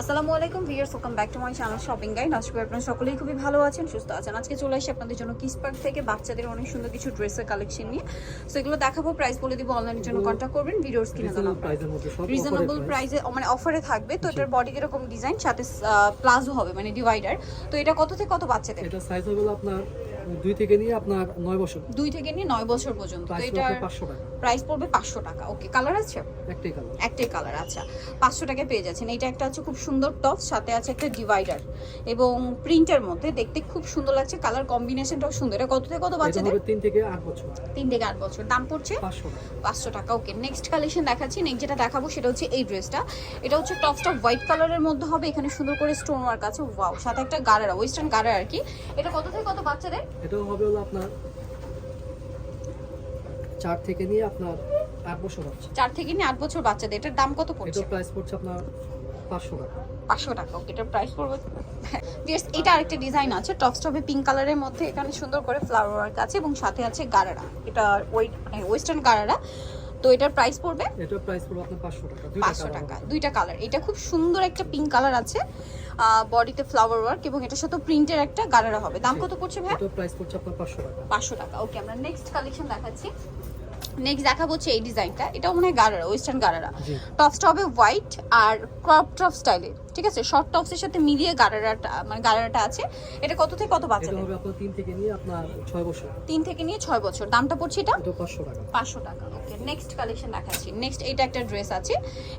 আসসালামু আলাইকুম viewers welcome back to my channel shopping guide আজকে আপনারা সকলেই খুবই ভালো আছেন সুস্থ আছেন। আজকে চলে আসি আপনাদের জন্য কিস পার্ক থেকে বাচ্চাদের অনেক সুন্দর কিছু ড্রেসের কালেকশন নিয়ে। সো এগুলো দেখাবো প্রাইস বলে দিব অনলাইনের জন্য কন্ট্যাক্ট করবেন ভিডিওর স্ক্রিনে রিজনেবল প্রাইসে মানে অফারে থাকবে তো এটার বডি এরকম ডিজাইন সাথে প্লাজো হবে মানে ডিভাইডার তো এটা কত থেকে কত বাচ্চাদের? এটা সাইজ হবে আপনার দুই থেকে নিয়ে আপনার নয় বছর। দুই থেকে নিয়ে নয় বছর পর্যন্ত। তো পড়বে পাঁচশো টাকা। প্রাইস পড়বে পাঁচশো টাকা। ওকে কালার আছে? একটাই কালার একটাই কালার আচ্ছা। পাঁচশো টাকায় পেয়ে যাচ্ছেন। এটা একটা আছে খুব সুন্দর টপ সাথে আছে একটা ডিভাইডার এবং প্রিন্টের মধ্যে দেখতে খুব সুন্দর লাগছে। কালার কম্বিনেশনটাও সুন্দর। এটা কত থেকে কত বাচ্চাদের তিন থেকে আট বছর। তিন থেকে আট বছর। দাম পড়ছে? পাঁচশো টাকা। ওকে নেক্সট কালেকশন দেখাচ্ছি। নেক্সট যেটা দেখাবো সেটা হচ্ছে এই ড্রেসটা এটা হচ্ছে টপসটা হোয়াইট কালারের মধ্যে হবে। এখানে সুন্দর করে স্টোন ওয়ার্ক আছে। ওয়াও সাথে একটা গারারা ওয়েস্টার্ন গারার আর কি। এটা কত থেকে কত বাচ্চাদের? এটাও হবে হলো আপনার চার থেকে নিয়ে আপনার আট বছর আছে চার থেকে নিয়ে আট বছর বাচ্চাদের এটার দাম কত পড়ছে? এটার প্রাইস পড়ছে আপনার পাঁচশো টাকা। পাঁচশো টাকা ওকে এটার প্রাইস পড়বে। Yes, এটা আরেকটা ডিজাইন আছে টপসটা হবে পিঙ্ক কালারের মধ্যে এখানে সুন্দর করে ফ্লাওয়ার ওয়ার্ক আছে এবং সাথে আছে গারারা। এটা ওই ওয়েস্টার্ন গারারা। তো এটার প্রাইস পড়বে? এটার প্রাইস পড়বে আপনার পাঁচশো টাকা দুইটা পাঁচশো colour টাকা দুইটা কালার এটা খুব সুন্দর একটা পিঙ্ক কালার আছে বডিতে ফ্লাওয়ার ওয়ার্ক এবং এটার সাথে প্রিন্টের একটা গারারা হবে। দাম কত পড়ছে ভাই এটার প্রাইস পড়ছে আপনার পাঁচশো টাকা। পাঁচশো টাকা ওকে আমরা নেক্সট কালেকশন দেখাচ্ছি। নেক্সট দেখাবো হচ্ছে এই ডিজাইনটা এটা মনে হয় গারারা ওয়েস্টার্ন গারারা। টপসটা হবে হোয়াইট আর ক্রপ টপ স্টাইলের ঠিক আছে? শর্ট টপসের সাথে মিলিয়ে গারারাটা মানে গারারাটা আছে। এটা কত থেকে কত এটা হবে আপনার তিন থেকে নিয়ে আপনার ছয় বছর। তিন থেকে নিয়ে ছয় বছর। দামটা পড়ছে এটা? এটা পাঁচশো টাকা। পাঁচশো টাকা। ওকে নেক্সট কালেকশন দেখাচ্ছি। নেক্সট এটা একটা ড্রেস আছে।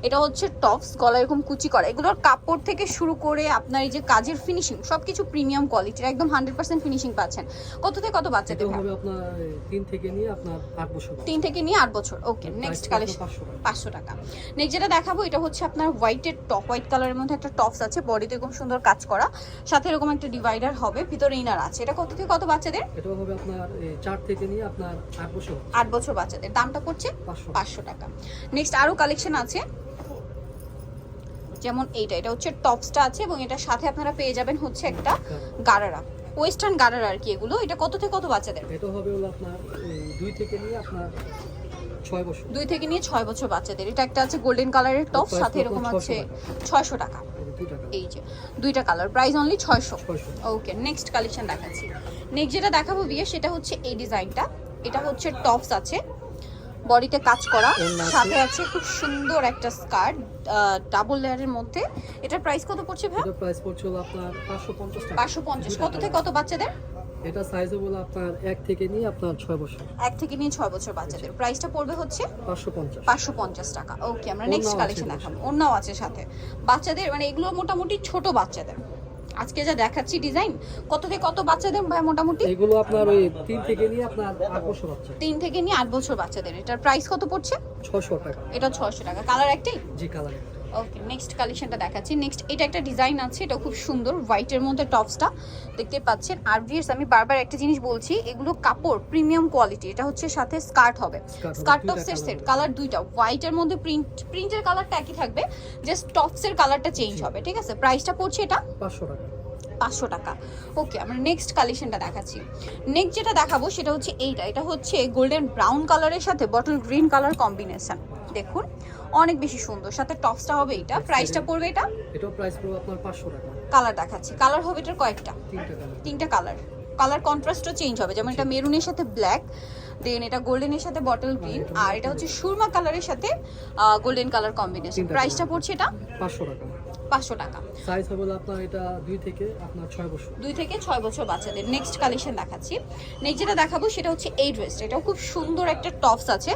এটা হচ্ছে টপস গলা এরকম কুচি করা। এগুলোর কাপড় থেকে শুরু করে আপনার এই যে কাজের ফিনিশিং সবকিছু প্রিমিয়াম কোয়ালিটির একদম হান্ড্রেড পার্সেন্ট ফিনিশিং পাচ্ছেন। কত থেকে কত বাচ্চাদের এটাও ভাই? হবে আপনার এই, তিন থেকে নিয়ে আপনার আট বছর তিন থেকে নিয়ে আট বছর। ওকে নেক্সট কালেকশন পাঁচশো টাকা। পাঁচশো টাকা। নেক্সট যেটা দেখাবো এটা হচ্ছে আপনার হোয়াইটের টপ হোয়াইট কালারের মধ্যে একটা টপস আছে বডিতে এরকম সুন্দর কাজ করা। সাথে এরকম একটা ডিভাইডার হবে ভিতরে ইনার আছে। এটা কত থেকে কত বাচ্চাদের? এটাও হবে আপনার এই, চার থেকে নিয়ে আপনার আট বছর। আট বছর বাচ্চাদের। দামটা পড়ছে পাঁচশো। পাঁচশো টাকা। নেক্সট আরও কালেকশন আছে। যেমন এইটা এটা হচ্ছে টপসটা আছে এবং এটার সাথে আপনারা পেয়ে যাবেন হচ্ছে একটা গারারা। ওয়েস্টার্ন গারারা আর কি এগুলো। এটা কত থেকে কত বাচ্চাদের? এটা হবে হলো আপনার এই, দুই থেকে নিয়ে আপনার বছর। দুই থেকে নিয়ে ছয় বছর বাচ্চাদের। এটা একটা আছে গোল্ডেন কালারের টপ সাথে এরকম 600 আছে ছয়শো টাকা। এই যে দুইটা কালার প্রাইস অনলি ছয়শো। ওকে নেক্সট কালেকশন দেখাচ্ছি। নেক্সট যেটা দেখাবো বিয়ে সেটা হচ্ছে এই ডিজাইনটা এটা হচ্ছে টপস আছে। বডিতে কাজ করা। সাথে আছে খুব সুন্দর একটা স্কার্ট ডাবল লেয়ারের মধ্যে। এটার প্রাইস কত পড়ছে ভাই প্রাইস পড়ছে আপনার পাঁচশো পঞ্চাশ টাকা। পাঁচশো পঞ্চাশ। কত থেকে কত বাচ্চাদের? এটা সাইজ হলো আপনার এক থেকে নিয়ে আপনার ছয় বছর। এক থেকে নিয়ে ছয় বছর বাচ্চাদের। প্রাইসটা পড়বে হচ্ছে পাঁচশো পঞ্চাশ। পাঁচশো পঞ্চাশ টাকা। ওকে আমরা নেক্সট কালেকশন দেখাবো। অন্যও আছে সাথে। বাচ্চাদের মানে এগুলো মোটামুটি ছোট বাচ্চাদের। আজকে যা দেখাচ্ছি ডিজাইন কত থেকে কত বাচ্চাদের ভাই মোটামুটি? এগুলো আপনার ওই তিন থেকে নিয়ে আপনার আট বছর হচ্ছে তিন থেকে নিয়ে আট বছর বাচ্চাদের। এটার প্রাইস কত পড়ছে? ছশো টাকা। এটা ছশো টাকা। কালার একটাই? জি কালার ওকে নেক্সট কালেকশনটা দেখাচ্ছি। নেক্সট এটা একটা ডিজাইন আছে এটা খুব সুন্দর হোয়াইটের মধ্যে টপসটা দেখতে পাচ্ছেন আর ভিয়ার্স আমি বারবার একটা জিনিস বলছি এগুলো কাপড় প্রিমিয়াম কোয়ালিটি এটা হচ্ছে সাথে স্কার্ট হবে। স্কার্ট টপসের সেট কালার দুইটা হোয়াইটের মধ্যে প্রিন্ট প্রিন্টের কালারটা একই থাকবে জাস্ট টপসের কালারটা চেঞ্জ হবে ঠিক আছে? প্রাইসটা পড়ছে এটা? পাঁচশো টাকা। পাঁচশো টাকা। ওকে আমরা নেক্সট কালেকশনটা দেখাচ্ছি। নেক্সট যেটা দেখাবো সেটা হচ্ছে এইটা এটা হচ্ছে গোল্ডেন ব্রাউন কালারের সাথে বটল গ্রিন কালার কম্বিনেশন দেখুন অনেক বেশি সুন্দর। সাথে টপসটা হবে এটা। প্রাইসটা পড়বে এটা? এটাও প্রাইস পড়বে আপনার পাঁচশো টাকা। কালার দেখাচ্ছি। কালার হবে এটার কয়েকটা। তিনটা কালার তিনটা কালার কালার কন্ট্রাস্টও চেঞ্জ হবে। যেমন এটা মেরুনের সাথে ব্ল্যাক দেন এটা গোল্ডেনের সাথে বটল গ্রিন আর এটা হচ্ছে সুরমা কালারের সাথে গোল্ডেন কালার কম্বিনেশন প্রাইসটা পড়ছে এটা? পাঁচশো টাকা। পাঁচশো টাকা। সাইজ হবে আপনার এটা দুই থেকে আপনার ছয় বছর। দুই থেকে ছয় বছর বাচ্চাদের। নেক্সট কালেকশন দেখাচ্ছি। নেক্সট যেটা দেখাবো সেটা হচ্ছে এই ড্রেসটা এটাও খুব সুন্দর একটা টপস আছে।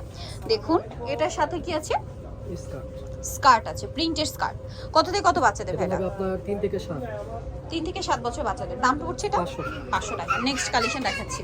দেখুন এটার সাথে কি আছে? স্কার্ট আছে প্রিন্টের স্কার্ট কত থেকে কত বাচ্চাদের ভাইটা আপনার তিন থেকে সাত। তিন থেকে সাত বছর বাচ্চাদের। দাম পড়ছে এটা? পাঁচশো। টাকা। পাঁচশো টাকা। নেক্সট কালেকশন দেখাচ্ছি।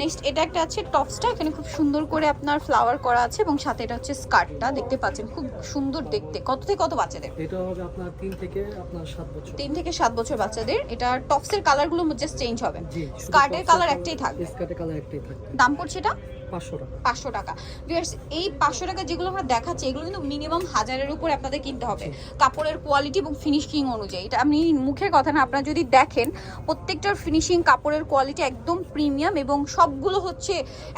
নেক্সট এটা একটা আছে টপসটা এখানে খুব সুন্দর করে আপনার ফ্লাওয়ার করা আছে এবং সাথে এটা হচ্ছে স্কার্টটা দেখতে পাচ্ছেন খুব সুন্দর দেখতে। কত থেকে কত বাচ্চাদের? এটা হবে আপনার 3 থেকে আপনার 7 বছর। 3 থেকে 7 বছর বাচ্চাদের। এটা টপসের কালারগুলো জাস্ট চেঞ্জ হবে। স্কার্টের কালার একটাই থাকবে। স্কার্টের কালার একটাই থাকবে। দাম পড়ছে এটা? পাঁচশো টাকা। Viewers, এই পাঁচশো টাকা যেগুলো আমরা দেখাচ্ছি এগুলো কিন্তু মিনিমাম হাজারের উপর আপনাদের কিনতে হবে। কাপড়ের কোয়ালিটি এবং ফিনিশিং অনুযায়ী। এটা আপনি মুখের কথা না আপনারা যদি দেখেন প্রত্যেকটার ফিনিশিং কাপড়ের কোয়ালিটি একদম প্রিমিয়াম এবং সবগুলো হচ্ছে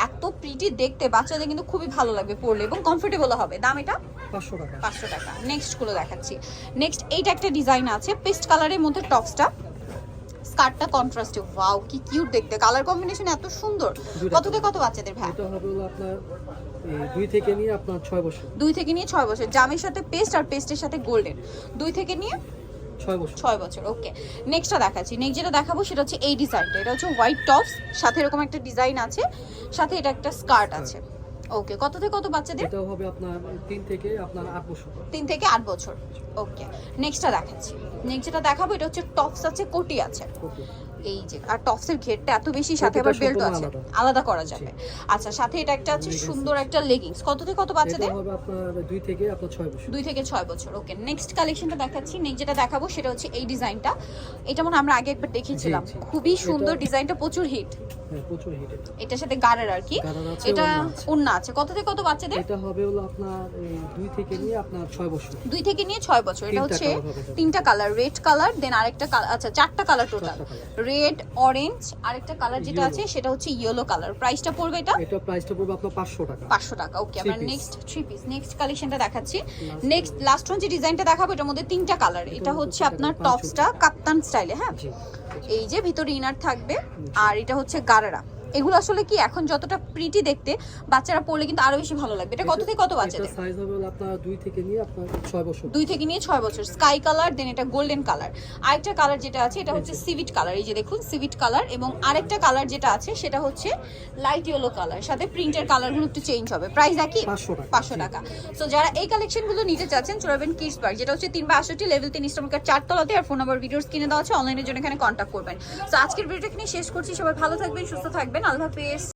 এত প্রিটি দেখতে বাচ্চাদের কিন্তু খুবই ভালো লাগবে পরলে এবং কমফোর্টেবল হবে। দাম এটা? পাঁচশো টাকা। পাঁচশো টাকা। নেক্সটগুলো দেখাচ্ছি। নেক্সট এইটা একটা ডিজাইন আছে পেস্ট কালারের মধ্যে টপসটা স্কার্টটা কন্ট্রাস্টে ওয়াও কি কিউট দেখতে। কালার কম্বিনেশন এত সুন্দর। কত থেকে কত বাচ্চাদের ভাই? এটা হবে আপনার দুই থেকে নিয়ে আপনার ছয় বছর। দুই থেকে নিয়ে ছয় বছর। জামের সাথে পেস্ট আর পেস্টের সাথে গোল্ডেন দুই থেকে নিয়ে ছয় বছর। ছয় বছর ওকে নেক্সটটা দেখাচ্ছি। নেক্সট যেটা দেখাবো সেটা হচ্ছে এই ডিজাইনটা এটা হচ্ছে হোয়াইট টপস সাথে এরকম একটা ডিজাইন আছে সাথে এটা একটা স্কার্ট আছে। ওকে কত থেকে কত বাচ্চাদের? এটাও হবে আপনার তিন থেকে আপনার আট বছর। তিন থেকে আট বছর। ওকে নেক্সটটা দেখাচ্ছি। নেক্সট যেটা দেখাবো এটা হচ্ছে টপস আছে কোটি আছে। এই যে আর টপসের ঘেরটা এত বেশি সাথে আবার বেল্ট আছে। আলাদা। করা যাবে। আচ্ছা সাথে এটা একটা আছে সুন্দর একটা লেগিংস কত থেকে কত বাচ্চাদের? এটা হবে আপনার দুই থেকে আপনার ছয় বছর। দুই থেকে ছয় বছর। ওকে নেক্সট কালেকশনটা দেখাচ্ছি। নেক্সট যেটা দেখাবো সেটা হচ্ছে এই ডিজাইনটা এটা মনে আমরা আগে একবার জি। খুবই সুন্দর ডিজাইনটা প্রচুর হিট এটার সাথে গাড়ের আর কি? এটা। ওন্না আছে। কত থেকে কত বাচ্চাদের? এটা হবে হলো আপনার এই, দুই থেকে নিয়ে আপনার ছয় বছর। দুই থেকে নিয়ে ছয় বছর। এটা হচ্ছে। তিনটা কালার রেড কালার দেন আরেকটা আচ্ছা চারটা কালার টোটাল রেড অরেঞ্জ আরেকটা কালার যেটা আছে সেটা হচ্ছে ইয়েলো কালার প্রাইসটা পড়বে এটা? এটা প্রাইসটা পড়বে আপনার পাঁচশো টাকা। পাঁচশো টাকা ওকে আমরা নেক্সট থ্রি পিস নেক্সট কালেকশনটা দেখাচ্ছি। নেক্সট লাস্ট ওয়ান যে ডিজাইনটা দেখাবো এটার মধ্যে তিনটা কালার এটা হচ্ছে আপনার টপসটা কাপ্তান স্টাইলে হ্যাঁ? এই যে ভিতরে ইনার থাকবে আর এটা হচ্ছে গারারা। এগুলো আসলে কি এখন যতটা প্রিটি দেখতে বাচ্চারা পড়লে কিন্তু আরও বেশি ভালো লাগবে। এটা কত থেকে কত বাচ্চাদের? এটা সাইজ হবে আপনার দুই থেকে নিয়ে আপনার ছয় বছর। দুই থেকে নিয়ে ছয় বছর। স্কাই কালার দেন এটা গোল্ডেন কালার আরেকটা কালার যেটা আছে এটা হচ্ছে সিভিট কালার এই যে দেখুন সিভিট কালার এবং আরেকটা কালার যেটা আছে সেটা হচ্ছে লাইট ইয়েলো কালার সাথে প্রিন্টের কালারগুলো একটু চেঞ্জ হবে। প্রাইস একই? পাঁচশো টাকা। পাঁচশো টাকা। সো যারা এই কালেকশনগুলো নিতে চাচ্ছেন চলবেন কিডস পার্ক যেটা হচ্ছে তিন বাষট্টি লেভেল তিন ইস্টমকার চারতলাতে আর ফোন নাম্বার ভিডিওস কিনে দেওয়া আছে অনলাইনের জন্য এখানে কন্ট্যাক্ট করবেন। সো আজকের ভিডিওটা এখানে শেষ করছি। সবাই ভালো থাকবেন সুস্থ থাকবেন। mga piece.